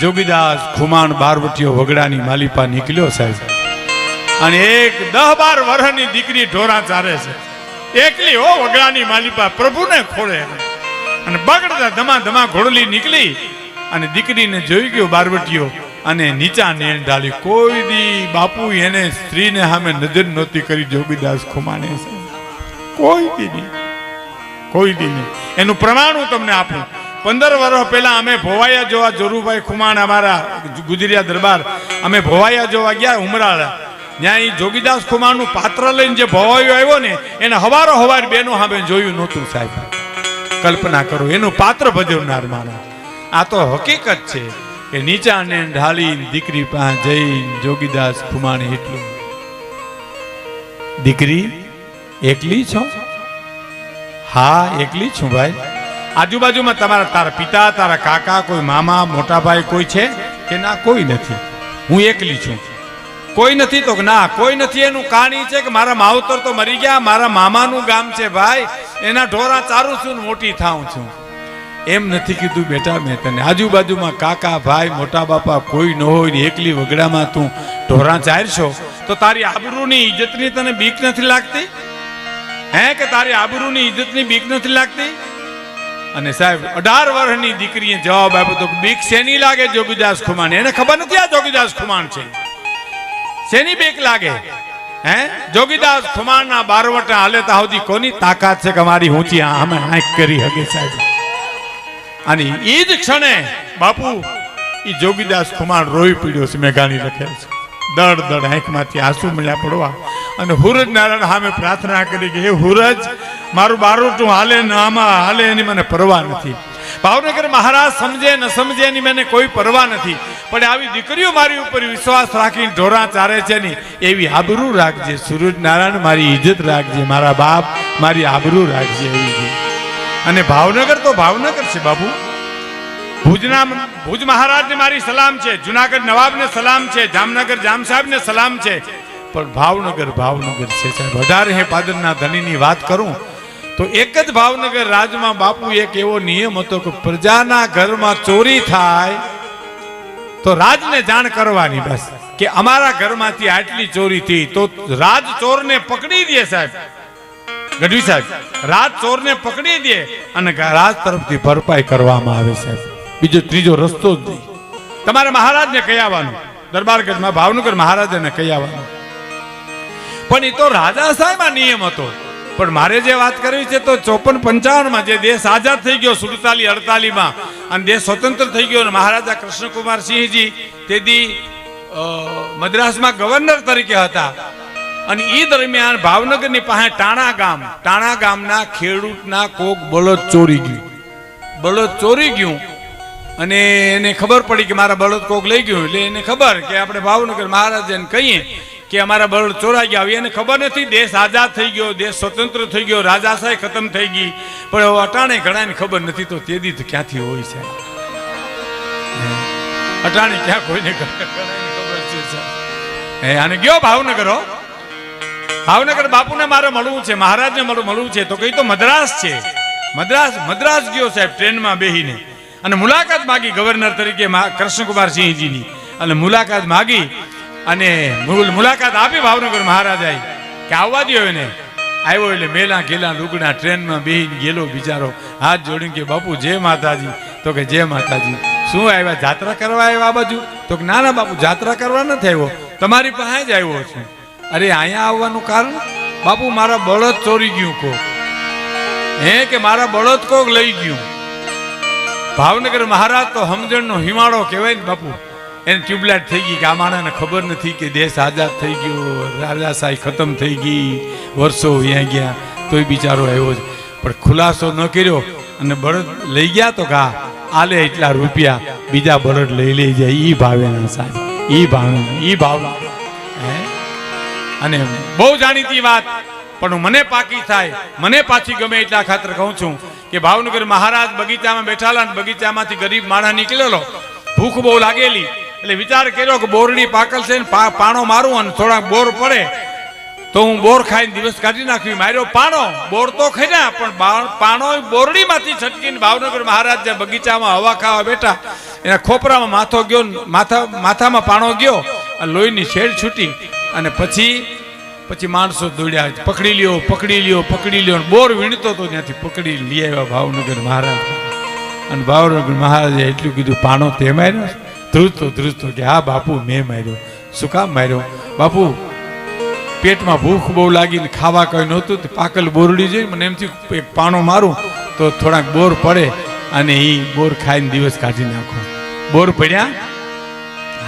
જોગીદાસ ખુમાણ બારવટીઓ વગડાની માલિપા નીકળ્યો સાહેબ. અને એક દહ બાર વર્ષની દીકરી ઢોરા ચારે છે. એકલી હો વગડાની માલિપા, પ્રભુને ખોળે અને બગડતા ધમા ધમા ઘોડલી નીકળી અને દીકરીને જોઈ ગયો બારવટીઓ અને નીચા નેણ ઢાળી, કોઈ દી બાપુ એને સ્ત્રીને સામે નજર નહોતી કરી જોગીદાસ ખુમાણે કોઈ દી નહીં, કોઈ દી નહીં. એનું પ્રમાણ હું તમને આપું. પંદર વર્ષ પહેલા અમે ભોવાયા જોવા જોરુભાઈ ખુમાણ અમારા ગુજરિયા દરબાર. અમે ભોવાયા જોવા ગયા ઉમરાળા. ત્યાં એ જોગીદાસ ખુમાણનું પાત્ર લઈને જે ભોવાયો આવ્યો ને, એને હવારો હવાર બેનો સામે જોયું નહોતું સાહેબ. કલ્પના કરો, એનું પાત્ર ભજવનાર મારા આ તો હકીકત છે કે નીચાને ઢાળી દીકરી પાસે જઈ જોગીદાસ ખુમાણી એટલું. દીકરી, એકલી છો? હા, એકલી છું ભાઈ. આજુબાજુમાં તમારા તારા પિતા, તારા કાકા, કોઈ મામા, મોટા ભાઈ કોઈ છે? કે ના, કોઈ નથી. હું એકલી છું. કોઈ નથી તો ના, કોઈ નથી એનું કાણી છે કે મારા માવતર તો મરી ગયા, મારા મામાનું ગામ છે ભાઈ, એના ઢોરા ચારું છું મોટી થાઉં છું. એમ નથી કીધું, બેટા, મેં તને આજુબાજુમાં કાકા, ભાઈ, મોટા બાપા કોઈ ન હોય ને એકલી વગડામાં તું ઢોરા ચારશો, તો તારી આબરૂની ઇજ્જતની તને બીક નથી લાગતી? હે, કે તારી આબરૂની ઇજ્જતની બીક નથી લાગતી? અને સાહેબ, અઢાર વર્ષની દીકરીએ જવાબ આપ્યો તો બીક શેની લાગે જોગીદાસ ખુમાણ એને ખબર નથી આ જોગીદાસ ખુમાણ છે. શેની બીક લાગે? હે? જોગીદાસ ખુમાણના બારવટા હાલેતા સુધી કોની તાકાત છે કે મારી ઊંચી અમે આંખ કરી હગે સાહેબ? અને એ જ ક્ષણે બાપુ એ જોગીદાસ ખુમાન રોઈ પીડ્યો છે, મેઘાણી લખેલ છે. દડ દડ આંખમાંથી આંસુ મળ્યા પડવા. અને હુરજ નારાયણ સામે પ્રાર્થના કરી કે, હે હુરજ, મારું બારોટું હાલે ન આમાં હાલે એની મને પરવા નથી. ભાવનગર મહારાજ સમજે ન સમજે એની મને કોઈ પરવા નથી. પણ આવી દીકરીઓ મારી ઉપર વિશ્વાસ રાખીને ઢોરા ચારે છે ને, એવી આબરૂ રાખજે, સૂરજ નારાયણ મારી ઇજ્જત રાખજે, મારા બાપ મારી આબરૂ રાખજે એવી. અને ભાવનગર તો ભાવનગર છે બાબુ ભુજના ભુજ મહારાજને મારી સલામ છે, જુનાગઢ નવાબને સલામ છે, જામનગર જામ સાહેબને સલામ છે. પણ ભાવનગર ભાવનગર છે. સાહેબ હે પાદરના ધણીની વાત કરું, તો એક જ ભાવનગર રાજમાં બાપુ એક એવો નિયમ હતો કે પ્રજાના ઘરમાં ચોરી થાય તો રાજને જાણ કરવાની બસ, કે અમારા ઘરમાંથી આટલી ચોરી થઈ, તો રાજ ચોરને પકડી દે સાહેબ. ગઢવી સાહેબ, રાજ ચોરને પકડી દે અને રાજ તરફથી ભરપાઈ કરવામાં આવે સાહેબ. બીજો ત્રીજો રસ્તો જ નહીં. તમારે મહારાજને કહી આવવાનું. દરબારગઢમાં ભાવનગર મહારાજને કહી આવવાનું. પણ એ તો રાજા સાહેબ નિયમ હતો. પણ મારે જે વાત કરવી છે તો ચોપન પંચાવનમાં જે દેશ આઝાદ થઈ ગયો, સુડતાલી અડતાલી માં અને દેશ સ્વતંત્ર થઈ ગયો મહારાજા કૃષ્ણકુમાર સિંહજી તેથી મદ્રાસમાં ગવર્નર તરીકે હતા. અને એ દરમિયાન ભાવનગરની પાસે ટાણા ગામ, ટાણા ગામના ખેડૂતના કોક બળદ ચોરી ગયું. બળદ ચોરી ગયું, અને એને ખબર પડી કે મારા બળદ કોક લઈ ગયું, એટલે એને ખબર કે આપણે ભાવનગર મહારાજાને કહીએ કે અમારા બળ ચોરાઈ ગયા. એને ખબર નથી, દેશ આઝાદ થઈ ગયો, દેશ સ્વતંત્ર થઈ ગયો, રાજાશાહી ખતમ થઈ ગઈ. પણ અટાણે ઘણાને ખબર નથી તો તેદી તો ક્યાંથી હોય છે? અટાણે ક્યાં કોઈને ખબર છે હે અને ગયો ભાવનગર ભાવનગર બાપુને મારે મળવું છે, મહારાજને મારે મળવું છે. તો કઈ તો મદ્રાસ છે. મદ્રાસ મદ્રાસ ગયો, સાહેબ, ટ્રેનમાં બેહીને. અને મુલાકાત માગી ગવર્નર તરીકે કૃષ્ણકુમાર સિંહજીની અને મુલાકાત માગી અને મુલ- મુલાકાત આપી ભાવનગર મહારાજાએ કે આવવા દો એને. આવ્યો એટલે મેલા ગેલા લુગડા ટ્રેનમાં બેહીને ગેલો બિચારો. હાથ જોડીને કે, બાપુ, જય માતાજી. તો કે, જય માતાજી. શું આવ્યા? જાત્રા કરવા આવ્યા આ બાજુ? તો કે, ના ના, બાપુ, જાત્રા કરવા નથી આવ્યો. તમારી પાસે જ આવ્યો છું. અરે, અહીંયા આવવાનું કારણ? બાપુ, મારા બળદ ચોરી ગયું કોક. હે, કે મારા બળદ કોક લઈ ગયું. ભાવનગર મહારાજ તો સમજણનો હિમાળો કહેવાય ને બાપુ. એને ટ્યુબલાઇટ થઈ ગઈ કે આ માણસને ખબર નથી કે દેશ આઝાદ થઈ ગયો રાજાશાહી ખતમ થઈ ગઈ, વર્ષો અહીંયા ગયા, તોય બિચારો આવ્યો જ. પણ ખુલાસો ન કર્યો અને બળદ લઈ ગયા તો કા આલે એટલા રૂપિયા, બીજા બળદ લઈ લઈ જાય. એ ભાવેના સાહેબ એ ભાવે એ ભાવ. અને બહુ જાણીતી વાત, પણ મને પાકી થાય. મને પાછી ગમે એટલા ખાતર કહું છું કે ભાવનગર મહારાજ બગીચામાં બેઠાલા બગીચામાંથી ગરીબ માણસ નીકળેલો, ભૂખ બહુ લાગેલી એટલે વિચાર કર્યો કે બોરડી પાકલ છે ને પાણો મારું અને થોડાક બોર પડે. તો હું બોર ખાઈને દિવસ કાઢી નાખવી માર્યો પાણો. બોર તો ખાઈ પણ પાણો બોરડીમાંથી છટકીને ભાવનગર મહારાજ બગીચામાં હવા ખાવા બેઠા. એના ખોપરામાં માથો ગયો માથા માથામાં પાણો ગયો અને લોહીની શેડ છૂટી. અને પછી પછી માણસો દોડ્યા. પકડી લ્યો પકડી લ્યો પકડી લ્યો. બોર વીણતો તો ત્યાંથી પકડી લઈ આવ્યા ભાવનગર મહારાજ. અને ભાવનગર મહારાજે એટલું કીધું, પાણો તેમાં ધ્રુજતો ધ્રુજતો કે, હા, બાપુ, મેં માર્યો. શું કામ માર્યો? બાપુ, પેટમાં ભૂખ બહુ લાગીને ખાવા કંઈ નહોતું પાકલ બોરડી જોઈ મને એમથી એક પાણો મારું તો થોડાક બોર પડે અને એ બોર ખાઈને દિવસ કાઢી નાખો. બોર પડ્યા?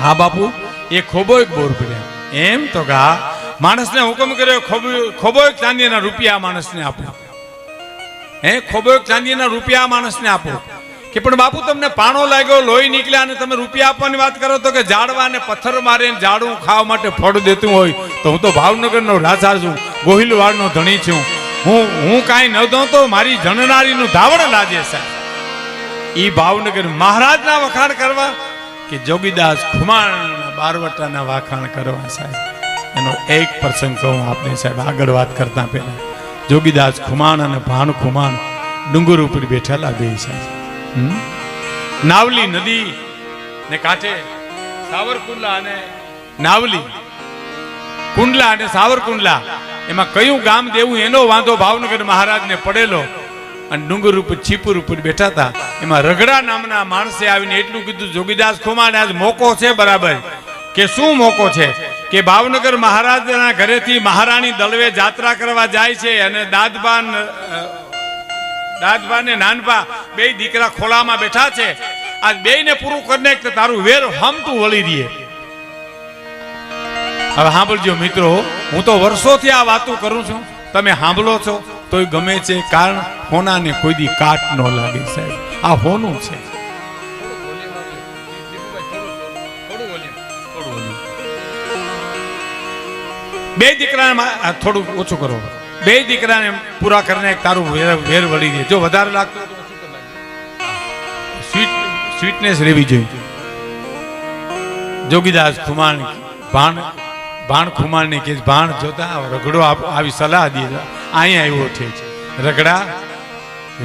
હા, બાપુ, એ ખોબો એક બોર પડ્યા? એમ તો કે હા. માણસને હુકમ કર્યો, ખોબો એક ચાંદીના રૂપિયા માણસને આપો. હે ખોબો એક ચાંદીના રૂપિયા માણસને આપો. કે પણ બાપુ, તમને પાણો લાગ્યો, લોહી નીકળ્યા અને તમે રૂપિયા આપવાની વાત કરો તો કે ઝાડવા ને પથ્થર મારે ઝાડું ખાવા માટે ફળ દેતું હોય, તો હું તો ભાવનગરનો રાજા છું, ગોહિલવાડનો ધણી છું. હું હું કાંઈ ન દઉં તો મારી જણનારીનું ધાવણ લાજે સાહેબ એ ભાવનગર મહારાજના વખાણ કરવા કે જોગીદાસ ખુમાણ બારવટાના વખાણ કરવા સાહેબ? એનો એક પ્રસંગ કહું આપને સાહેબ આગળ વાત કરતા પહેલા. જોગીદાસ ખુમાણ અને ભાણ ખુમાણ ડુંગર ઉપર બેઠેલા બે સાહેબ? નાવલી નદી ને કાંઠે સાવરકુંડલા અને નાવલી. કુંડલા અને સાવરકુંડલા, એમાં કયું ગામ દેવું એનો વાંધો ભાવનગર મહારાજને પડેલો. અને ડુંગર ઉપર છીપુર ઉપર બેઠા હતા. એમાં રગડા નામના માણસે આવીને એટલું કીધું, જોગીદાસ, ખુમાને આજ મોકો છે બરાબર. કે શું મોકો છે? કે ભાવનગર મહારાજના ઘરેથી મહારાણી દળવે જાત્રા કરવા જાય છે અને દાદબાન અ, દાદબા ને નાનપા બે દીકરા ખોલામાં બેઠા છે. આજ બેયને પૂરું કરીને તારું વેર હમતું વળી દે હવે સાંભળજો મિત્રો હું તો વર્ષોથી આ વાતો કરું છું. તમે સાંભળો છો તોય ગમે છે કારણ હોનાને કોઈ દી કાટ ન લાગે સાહેબ. આ હોનું છે. બે દીકરાને થોડું ઓછું કરો. બે દીકરાને પૂરા કરીને તારું વેર વળી દે. જો વધારે લાગતું. સ્વીટ સ્વીટનેસ રહેવી જોઈએ. જોગીદાસ ખુમાણ ભાણ ભાણ ખુમાણને કે ભાણ જોતા રગડો આવી સલાહ દે અહીંયા આવ્યો છે. રગડા,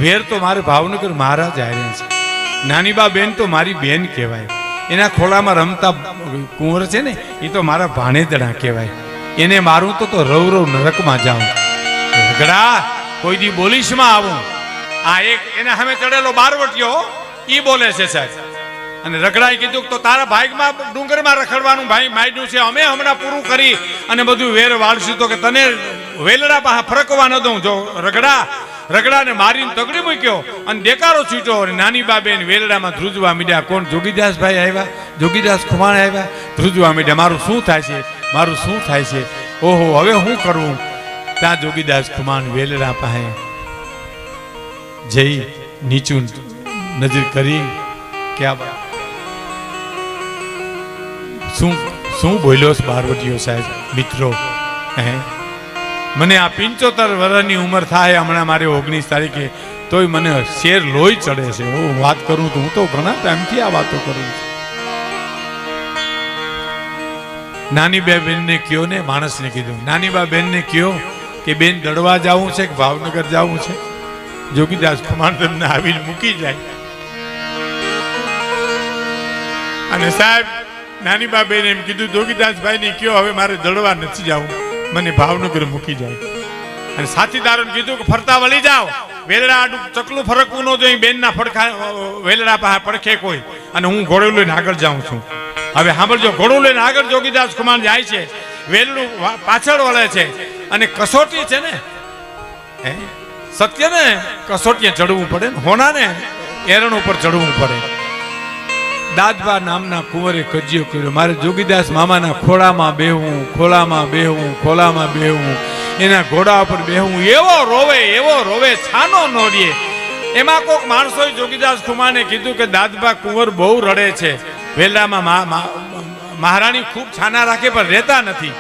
વેર તો મારે ભાવનગર મહારાજ આવ્યા છે. નાની બા બેન તો મારી બેન કહેવાય. એના ખોળામાં રમતા કુંવર છે ને, એ તો મારા ભાણેદડા કહેવાય. એને મારું તો રવ રવ નરકમાં જાઉં. રગડા કોઈ દી બોલીશમાં આવું. આ એક એને સામે ચડેલો બારવટીયો, ઈ બોલે છે સાહેબ. અને રગડાએ કીધું તો તારા ભાઈમાં ડુંગરમાં રખડવાનું ભાઈ માંડ્યું છે, અમે હમણાં પૂરું કરી અને બધું વેર વાળશું તો કે તને વેલડા પાસે ફરકવા ન દઉં. જો રગડા રગડાને મારીને તગડી મૂક્યો અને દેકારો છૂટ્યો અને નાની બાબેન વેલડામાં ધ્રુજવા મીડ્યા. કોણ? જોગીદાસ ભાઈ આવ્યા, જોગીદાસ ખુમાણ આવ્યા. ધ્રુજવા મીડ્યા. મારું શું થાય છે? મારું શું થાય છે? ઓહો, હવે શું કરવું ત્યાં જોગીદાસ ખુમાન વેલરા પાસે જઈ નીચું નજર કરી ક્યાં બા શું શું બોલ્યો છે સાહેબ, મિત્રો? મને આ પિંચોતેર વર્ષની ઉંમર થાય, હમણાં મારે ઓગણીસ તારીખે. તોય મને શેર લોહી ચડે છે. હું વાત કરું તો હું તો ઘણા ટાઈમથી આ વાતો કરું છું. નાની બે બેનને કયો ને? માણસને કીધું. નાની બા બેનને કયો? કે બેન દડવા જવું છે કે ભાવનગર જવું છે? જોગીદાસ કુમાર તમને આવીને મૂકી જાય. અને સાહેબ, નાની બાબેને એમ કીધું, જોગીદાસભાઈને કયો, હવે મારે દડવા નથી જવું. મને ભાવનગર મૂકી જાય. અને સાથીદારોને કીધું કે, ફરતા વળી જાઓ. વેલડા આડું ચકલું ફરકવું ન જોઈએ, બેનના ફડખા વેલડા પાસે પડખે કોઈ. અને હું ઘોડું લઈને આગળ જાઉં છું. હવે સાંભળજો, ઘોડું લઈને આગળ જોગીદાસ કુમાર જાય છે. વેલડું પાછળ વળે છે. અને કસોટી છે ને? સત્ય ને? કસોટીએ ચડવું પડે ને? હોના ને એરણ ઉપર ચડવું પડે. દાદબા નામના કુંવરે કજિયો કર્યો. મારે જોગીદાસ મામાના ખોળામાં બેહવું ખોળામાં બેહવું ખોળામાં બેહવું એના ઘોડા ઉપર બેહવું એવો રોવે એવો રોવે, છાનો ન રે એમાં કોઈક માણસોએ જોગીદાસ કુમારને કીધું કે દાદબા કુંવર બહુ રડે છે. વેલામાં મહારાણી ખૂબ છાના રાખે, પણ રહેતા નથી.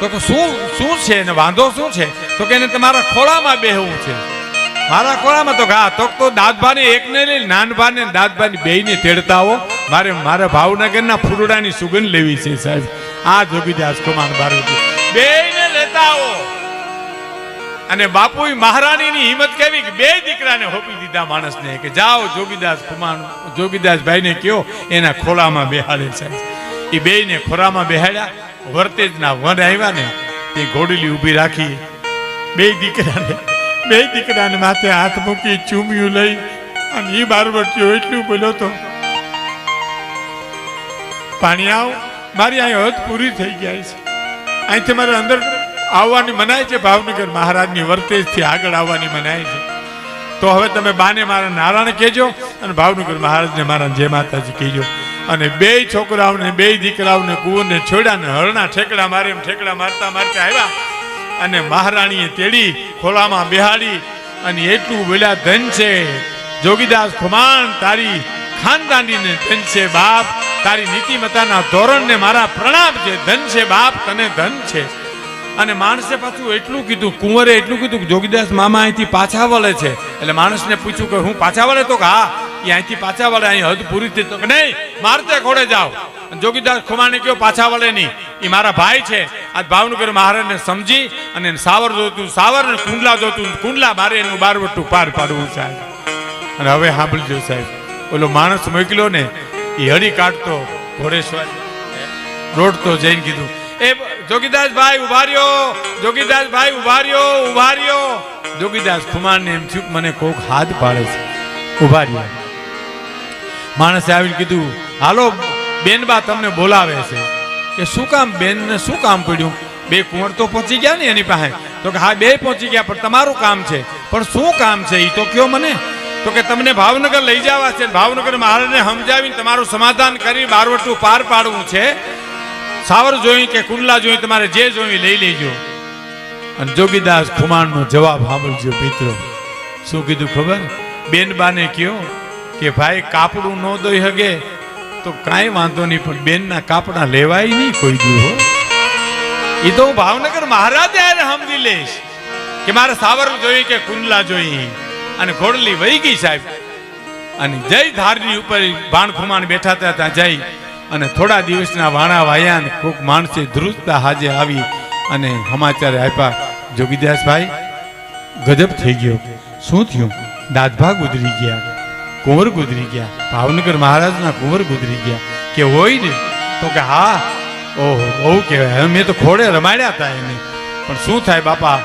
તો કે શું શું છે ને વાંધો શું છે? તો કે એને તમારા ખોળામાં બેહવું છે. મારા ખોળામાં તો ઘા, તો તો દાદભાને એકને લઈ નાનભાને દાદભાની બેયને તેડતા આવો મારે, મારા ભાવનગરના ફૂલડાની સુગંધ લેવી છે સાહેબ. આ જોગીદાસ કુમાર બારોટી. બેયને લેતા આવો અને બાપુ મહારાણીની હિંમત કેવી કે બે દીકરાને હોપી દીધા માણસને કે જાઓ જોગીદાસ કુમાર જોગીદાસ ભાઈને કયો એના ખોળામાં બેહાડે છે એ બેયને ખોરામાં બેહાડ્યા. વર્તેજના વન આવ્યા ને, તે ઘોડલી ઊભી રાખી બે દીકરાને બે દીકરાને માથે હાથ મૂકી ચૂમ્યું લઈ અને એ બારવટીઓ એટલું બોલ્યો તો, પાણી આવ, મારી અહીં હદ પૂરી થઈ ગયા છે. અહીંથી મારે અંદર આવવાની મનાય છે ભાવનગર મહારાજની વર્તેજથી આગળ આવવાની મનાય છે. તો હવે તમે બાને મારા નારાયણ કહેજો અને ભાવનગર મહારાજને મારા જય માતાજી કહેજો. અને બે છોકરાઓને, બે દીકરાઓને, કુંવરને છોડ્યા ને હરણા, ઠેકડા મારે એમ ઠેકડા મારતા મારતા આવ્યા. અને મહારાણીએ તેડી ખોલામાં બેહાડી અને એટલું બોલ્યા ધન છે જોગીદાસ ખુમાણ, તારી ખાનદાનીને ધન છે બાપ, તારી નીતિમતાના ધોરણને મારા પ્રણામ છે. ધન છે બાપ, તને ધન છે. અને માણસે પાછું એટલું કીધું, કુંવરે એટલું કીધું જોગીદાસ મામા અહીંથી પાછા વળે છે. એટલે માણસને પૂછ્યું કે, હું પાછા વળે તો કે હા અહીંથી પાછા વળે, અહીં હદ પૂરી થઈ તો નહીં મારતે ઘોડે જાઓ. જોગીદાસ ખુમાને કયો, પાછા વળે નહીં. એ મારા ભાઈ છે. આજ ભાવનગર મહારાજને સમજી અને સાવર જોતું, સાવર ને કુંડલા જોતું, કુંડલા મારે એનું બારવટું પાર પાડવું સાહેબ. અને હવે સાંભળજો સાહેબ. ઓલો માણસ મોકલ્યો ને એ હરી કાઢતો ઘોડેશ્વર. રોડતો જઈને કીધું, એ જોગીદાસ ભાઈ ઉભાર્યો ઉભાર્યો જોગીદાસ જોગીદાસ કુમારને એમ થયું મને કોક હાથ પાડે છે. ઊભા રહ્યા. માણસે આવીને કીધું, હાલો, બેનબા તમને બોલાવે છે. કે શું કામ બેન ને શું કામ પડ્યું? બે કુંવર તો પહોંચી ગયા ને એની પાસે. તો કે, હા, બે પહોંચી ગયા, પણ તમારું કામ છે. પણ શું કામ છે એ તો કયો મને? તો કે, તમને ભાવનગર લઈ જવા છે ભાવનગર મહારાજને સમજાવીને તમારું સમાધાન કરી બારવટું પાર પાડવું છે. સાવર જોઈ કે કુંડલા જોઈ તમારે જે જોઈ લઈ લેજો. અને જોગીદાસ ખુમાણનો જવાબ સાંભળજો, મિત્રો. શું કીધું ખબર? બેનબાને કયો કે ભાઈ કાપડું ન દઈ હગે, તો કાંઈ વાંધો નહીં, પણ બેનના કાપડા લેવાય નહીં કોઈ દી, હો. એ તો ભાવનગર મહારાજે આને સમજી લઈશ કે મારે સાવર જોઈ કે કુંડલા જોઈ અને ઘોડલી વહી ગઈ સાહેબ. અને જય ધારની ઉપર બાણફુમાણ બેઠા હતા, ત્યાં જઈ અને થોડા દિવસના વાણા વાયા ને કોક માણસે ધ્રુજતા હાજે આવી અને સમાચાર આપ્યા. જોગીદાસભાઈ, ગજબ થઈ ગયો. શું થયું? દાદભાગ ઉધરી ગયા. કુંવર ગુજરી ગયા. ભાવનગર મહારાજના કુંવર ગુજરી ગયા. કે હોય ને, તો કે હા, ઓહો, બહુ કહેવાય. હવે મેં તો ખોડે રમાડ્યા હતા એને. પણ શું થાય બાપા?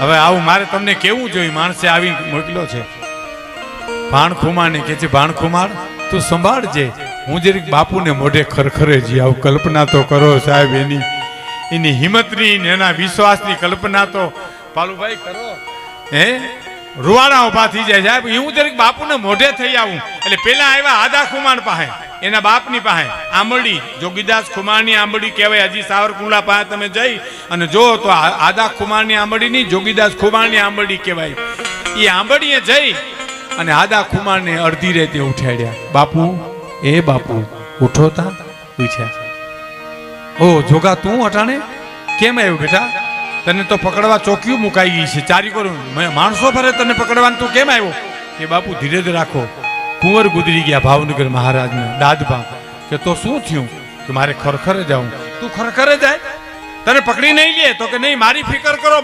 હવે આવું મારે તમને કેવું જોઈએ? માણસે આવી મોકલ્યો છે. ભાણખુમાને કે છે, ભાણખુમાર, તું સંભાળજે. હું જરીક બાપુને મોઢે ખરખરે જી આવું. કલ્પના તો કરો સાહેબ એની. એની હિંમતની એના વિશ્વાસની કલ્પના તો, પાલુભાઈ કરો. હે? રૂવાડા ઊભા થઈ જાય સાહેબ હું જરીક બાપુને મોઢે થઈ આવું. એટલે પેલા આવ્યા આદા ખુમાર પાસે, એના બાપની પાસે. આંબડી જોગીદાસ ખુમારની આંબડી કહેવાય, હજી સાવરકુંડલા પાસે તમે જઈ અને જો તો આદા ખુમારની આંબડી નહીં જોગીદાસ ખુમારની આંબડી કહેવાય. એ આંબડીએ જઈ અને આદા ખુમારને અડધી રેતે ઉઠાડ્યા. બાપુ, એ બાપુ, ઉઠો તા પૂછ્યા ઓ, જોગા, તું અટાણે? કેમ આવ્યો બેટા? તને તો પકડવા ચોકીઓ મુકાઈ ગઈ છે. ચારી કરું. માણસો ફરે તને પકડવાનું. તું કેમ આવ્યો? કે બાપુ ધીરજ રાખો. કુંવર ગુજરી ગયા ભાવનગર મહારાજના. દાદભા કે તો શું થયું? કે મારે ખરખરે જાઉં. તું ખરખરે જાય? તને પકડી નહીં લે તો કે નહીં, મારી ફિકર કરો.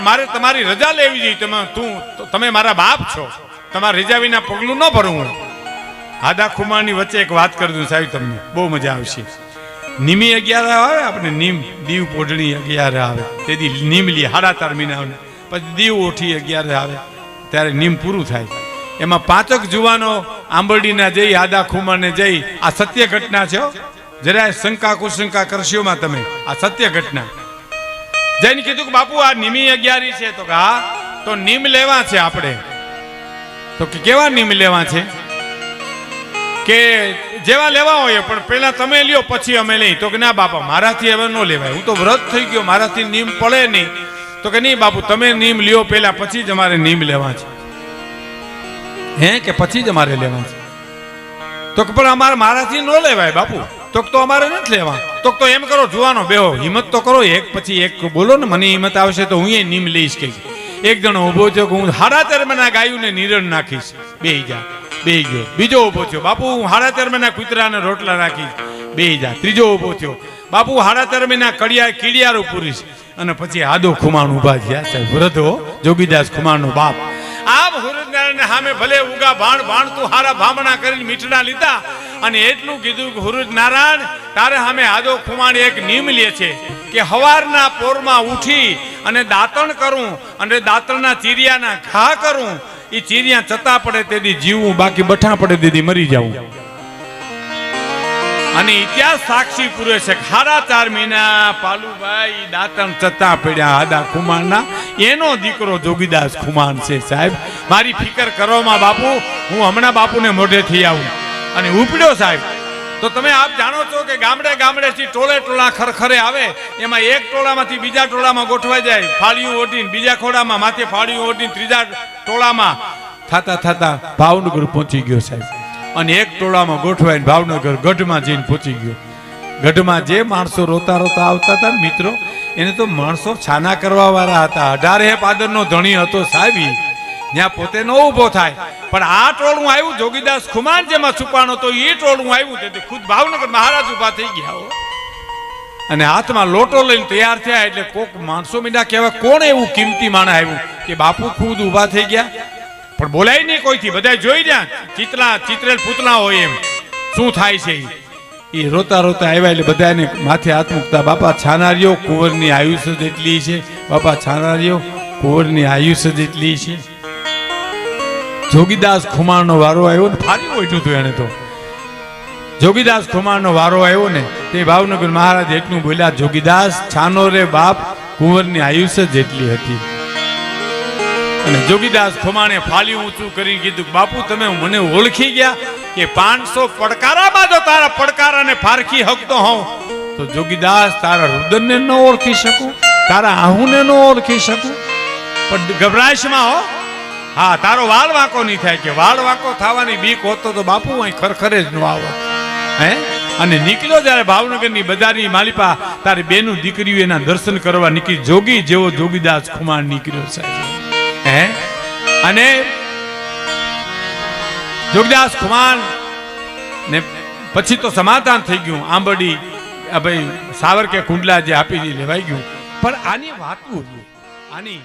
મારે તમારી રજા લેવી જોઈએ તમે, તું તમે મારા બાપ છો. તમારા રજા વિના પગલું ન ભરું હું. આદા ખુમાની વચ્ચે એક વાત કરી દઉં સાહેબ તમને. બહુ મજા આવશે. નિમી અગિયાર આવે, આપણે નીમ દીવ પોઢણી અગિયાર આવે. તેથી નીમ લી સાડા ચાર મહિના આવે પછી દીવ ઓઠી અગિયાર આવે, ત્યારે નીમ પૂરું થાય. એમાં પાંચક જુવાનો આંબરડીના જઈ આદા ખુમાને જઈ આ સત્ય ઘટના છે જરાય શંકા કુશંકા કરશોમાં તમે. આ સત્ય ઘટના જઈને કીધું કે બાપુ, આ નિમી અગિયારી છે. તો કે હા, તો નીમ લેવા છે આપણે. તો કે કેવા નીમ લેવા છે? કે જેવા લેવા હોય, પણ પહેલા તમે લ્યો, પછી અમે લઈ. તો કે ના બાપા, મારાથી હવે ન લેવાય. હું તો વ્રત થઈ ગયો, મારાથી નીમ પડે નહીં. તો કે નહીં બાપુ, તમે નીમ લ્યો પહેલા, પછી જ અમારે નીમ લેવા છે. હે, કે પછી જ અમારે લેવા છે? તો કે પણ અમારે મારાથી ન લેવાય બાપુ. તો તો અમારે નથી લેવા. તો તો એમ કરો, જોવાનો બેહો, હિંમત તો કરો, એક પછી એક. બોલો ને, મને હિંમત આવશે તો હું એ નીમ લઈશ કે. એક જણો ઊભો થયો હું હાડા તેર ગાયું ને નિરણ નાખીશ. બે જા. બે ગયો. બીજો ઊભો થયો. બાપુ, હું હાડા તેર મહિના કૂતરાને રોટલા રાખીશ બે જા. ત્રીજો ઊભો થયો. બાપુ હાડા તેર મહિના કડિયા, કીડિયારો પૂરીશ અને પછી આદો ખુમાણ ઊભા થયા. સાહેબ, વૃદ્ધો, જોગીદાસ ખુમાણનો બાપ. આ હુરજનારાયણને સામે ભલે ઉગા ભાણ ભાણ તું હારા ભામણા કરીને મીઠડા લીધા. અને એટલું કીધું કે હુરજ નારાયણ તારે સામે આદો ખુમાણ એક નિયમ લે છે કે હવારના પોરમાં ઉઠી અને દાંતણ કરું અને દાંતણના ચીરિયાના ઘા કરું એ ચીરિયા ચતા પડે તેથી જીવવું, બાકી બઠા પડે તેથી મરી જવું. અને ઇતિહાસ સાક્ષી પૂરે છે ખારા ચાર મહિના પાલુભાઈ દાંતણ ચત્તા પડ્યા આદા ખુમાણના. એનો દીકરો જોગીદાસ ખુમાણ છે સાહેબ. મારી ફિકર કરવામાં બાપુ, હું હમણાં બાપુને મોઢેથી આવું. અને ઉપડ્યો સાહેબ. તો તમે આપ જાણો છો કે ગામડે ગામડેથી ટોળે ટોળા ખરખરે આવે, એમાં એક ટોળામાંથી બીજા ટોળામાં ગોઠવાઈ જાય, ફાળિયું ઓઢીને બીજા ખોડામાં માથે ફાળિયું ઓઢીને ત્રીજા ટોળામાં. થાતા થાતા ભાવનગર પહોંચી ગયો સાહેબ. અને એક ટોળામાં ગોઠવાઈને ભાવનગર ગઢમાં જઈને પહોંચી ગયો. ગઢમાં જે માણસો રોતા રોતા આવતા હતા મિત્રો, એને તો માણસો છાના કરવા વાળા હતા. અઢારે પાદરનો ધણી હતો સાહેબી ત્યાં પોતે ન ઊભો થાય. પણ આ ટોળું આવ્યું જોગીદાસ ખુમાન જેમાં છુપાણો તો એ ટોળું આવ્યું તેથી ખુદ ભાવનગર મહારાજ ઊભા થઈ ગયા હો. અને હાથમાં લોટો લઈને તૈયાર થયા એટલે કોક માણસો મીડા કહેવાય કોણ એવું કિંમતી માણસ આવ્યું? કે બાપુ ખુદ ઊભા થઈ ગયા. પણ બોલાય નહીં કોઈથી બધા જોઈ રહ્યા. ચિતલા, ચિત્રેલ પૂતલા હોય એમ. શું થાય છે? એ રોતા રોતા આવ્યા એટલે બધાને માથે હાથ મૂકતા, બાપા, છાનારીઓ કુંવરની આયુષ્ય જેટલી છે, બાપા, છાનારીઓ કુંવરની આયુષ્ય જેટલી છે. જોગીદાસ ખુમાણનો વારો આવ્યો ને ફારી બેઠું હતું એને તો. જોગીદાસ ખુમાણનો વારો આવ્યો ને, તે ભાવનગર મહારાજ એટલું બોલ્યા, જોગીદાસ, છાનો રે બાપ, કુંવરની આયુષ્ય જેટલી હતી. અને જોગીદાસ ખુમાણે ફાલી ઊંચું કરી કીધું, બાપુ, તમે મને ઓળખી ગયા કે પાંચસો પડકારામાં જો તારા પડકારાને ફારખી હકતો હોઉં, તો જોગીદાસ તારા રુદનને ન ઓળખી શકું, તારા આહુને ન ઓળખી શકું. પણ ગભરાશમાં હો હા, તારો વાળ વાંકો નહીં થાય કે વાળ વાંકો થવાની બીક હોતો તો બાપુ અહીં ખરખરે જ ન આવો હે? અને નીકળ્યો જ્યારે ભાવનગરની બજારની માલિપા, તારી બેનું દીકરીઓ એના દર્શન કરવા નીકળી જોગી જેવો જોગીદાસ ખુમાર નીકળ્યો સાહેબ. હે? અને જોગીદાસ કુમાર ને પછી તો સમાધાન થઈ ગયું. આંબડી ભાઈ સાવર કે કુંડલા જે આપી લેવાઈ ગયું. પણ આની વાતું આની